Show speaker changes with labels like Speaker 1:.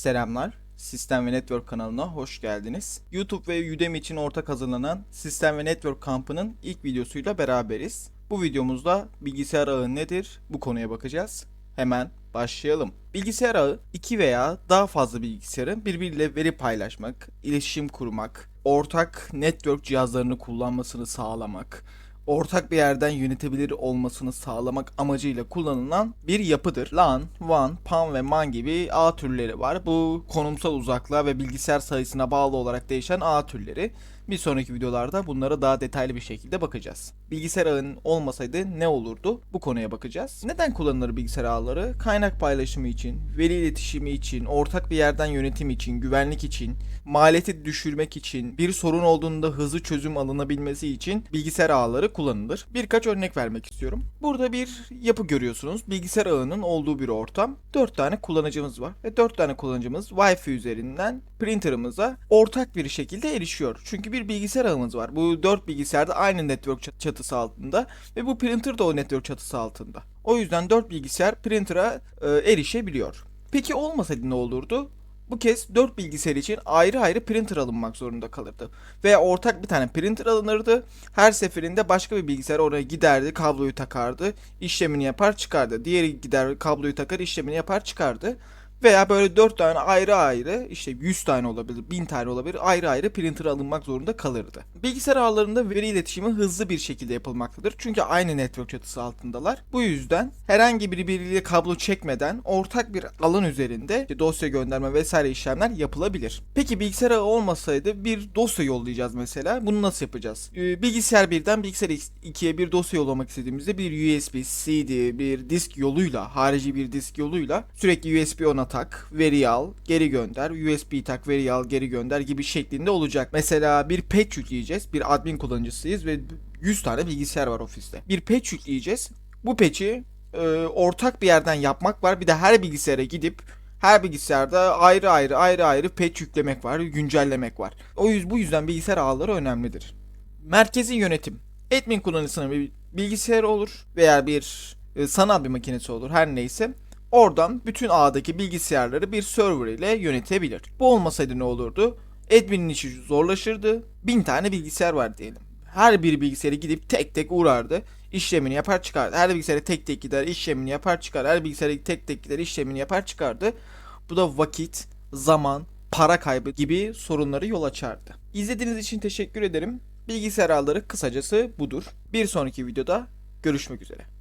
Speaker 1: Selamlar. Sistem ve Network kanalına hoş geldiniz. YouTube ve Udemy için ortak hazırlanan Sistem ve Network kampının ilk videosuyla beraberiz. Bu videomuzda bilgisayar ağı nedir? Bu konuya bakacağız. Hemen başlayalım. Bilgisayar ağı iki veya daha fazla bilgisayarın birbiriyle veri paylaşmak, iletişim kurmak, ortak network cihazlarını kullanmasını sağlamak, ortak bir yerden yönetebilir olmasını sağlamak amacıyla kullanılan bir yapıdır. LAN, WAN, PAN ve MAN gibi ağ türleri var. Bu konumsal uzaklığa ve bilgisayar sayısına bağlı olarak değişen ağ türleri. Bir sonraki videolarda bunlara daha detaylı bir şekilde bakacağız. Bilgisayar ağının olmasaydı ne olurdu? Bu konuya bakacağız. Neden kullanılır bilgisayar ağları? Kaynak paylaşımı için, veri iletişimi için, ortak bir yerden yönetim için, güvenlik için, maliyeti düşürmek için, bir sorun olduğunda hızlı çözüm alınabilmesi için bilgisayar ağları kullanılır. Birkaç örnek vermek istiyorum. Burada bir yapı görüyorsunuz. Bilgisayar ağının olduğu bir ortam. 4 tane kullanıcımız var ve 4 tane kullanıcımız Wi-Fi üzerinden printerımıza ortak bir şekilde erişiyor. Çünkü bir bilgisayar ağımız var. Bu 4 bilgisayar da aynı network çat- çatısı altında ve bu printer de o network çatısı altında. O yüzden 4 bilgisayar printer'a e, erişebiliyor. Peki olmasaydı ne olurdu? Bu kez 4 bilgisayar için ayrı ayrı printer alınmak zorunda kalırdı. Veya ortak bir tane printer alınırdı. Her seferinde başka bir bilgisayar oraya giderdi, kabloyu takardı, işlemini yapar çıkardı. Diğeri gider kabloyu takar, işlemini yapar çıkardı. Veya böyle 4 tane ayrı ayrı işte 100 tane olabilir, 1000 tane olabilir ayrı ayrı printer alınmak zorunda kalırdı. Bilgisayar ağlarında veri iletişimi hızlı bir şekilde yapılmaktadır. Çünkü aynı network çatısı altındalar. Bu yüzden herhangi birbiriyle kablo çekmeden ortak bir alan üzerinde dosya gönderme vesaire işlemler yapılabilir. Peki bilgisayar ağı olmasaydı bir dosya yollayacağız mesela. Bunu nasıl yapacağız? Ee, bilgisayar birden bilgisayar 2'ye bir dosya yollamak istediğimizde bir USB, CD, bir disk yoluyla, harici bir disk yoluyla sürekli USB ona tak, veri al, geri gönder, USB tak, veri al, geri gönder gibi şeklinde olacak. Mesela bir patch yükleyeceğiz. Bir admin kullanıcısıyız ve 100 tane bilgisayar var ofiste. Bir patch yükleyeceğiz. Bu patch'i e, ortak bir yerden yapmak var. Bir de her bilgisayara gidip her bilgisayarda ayrı ayrı ayrı ayrı patch yüklemek var, güncellemek var. O yüzden bu yüzden bilgisayar ağları önemlidir. Merkezi yönetim. Admin kullanıcısının bir bilgisayarı olur veya bir e, sanal bir makinesi olur her neyse. Oradan bütün ağdaki bilgisayarları bir server ile yönetebilir. Bu olmasaydı ne olurdu? Admin'in işi zorlaşırdı. Bin tane bilgisayar var diyelim. Her bir bilgisayara gidip tek tek uğrardı. işlemini yapar çıkardı. Her bilgisayara tek tek gider işlemini yapar çıkar. Her bilgisayara tek tek gider işlemini yapar çıkardı. Bu da vakit, zaman, para kaybı gibi sorunları yol açardı. İzlediğiniz için teşekkür ederim. Bilgisayar ağları kısacası budur. Bir sonraki videoda görüşmek üzere.